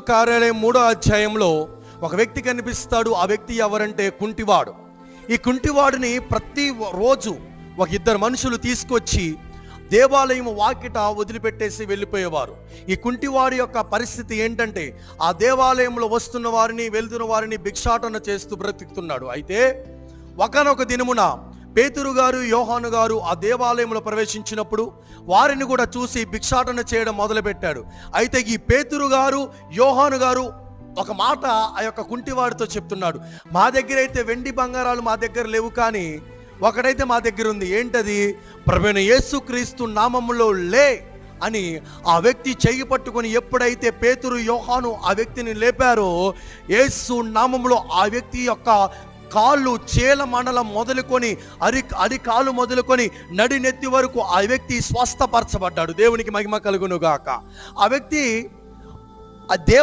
కార్యాలయం మూడో అధ్యాయంలో ఒక వ్యక్తి కనిపిస్తాడు ఆ వ్యక్తి ఎవరంటే కుంటివాడు. ఈ కుంటివాడిని ప్రతి రోజు ఒక ఇద్దరు మనుషులు తీసుకొచ్చి దేవాలయం వాకిట వదిలిపెట్టేసి వెళ్ళిపోయేవారు. ఈ కుంటివాడి యొక్క పరిస్థితి ఏంటంటే ఆ దేవాలయంలో వస్తున్న వారిని వెళ్తున్న వారిని భిక్షాటన చేస్తూ బ్రతుకుతున్నాడు. అయితే ఒకనొక దినమున పేతురు గారు యోహాను గారు ఆ దేవాలయంలో ప్రవేశించినప్పుడు వారిని కూడా చూసి భిక్షాటన చేయడం మొదలుపెట్టాడు. అయితే ఈ పేతురు గారు యోహాను గారు ఒక మాట ఆ యొక్క కుంటివాడితో చెప్తున్నాడు. మా దగ్గర అయితే వెండి బంగారాలు మా దగ్గర లేవు కానీ ఒకటైతే మా దగ్గర ఉంది. ఏంటది? ప్రవీణ యేసుక్రీస్తు నామములో లే అని ఆ వ్యక్తి చెయ్యి పట్టుకొని ఎప్పుడైతే పేతురు యోహాను ఆ వ్యక్తిని లేపారో యేసు నామములో ఆ వ్యక్తి యొక్క కాళ్ళు చేల మండలం మొదలుకొని అరి అరి కాలు మొదలుకొని నడినెత్తి వరకు ఆ వ్యక్తి స్వస్థపరచబడ్డాడు. దేవునికి మహిమ కలుగునుగాక. ఆ వ్యక్తి ఆ దేవ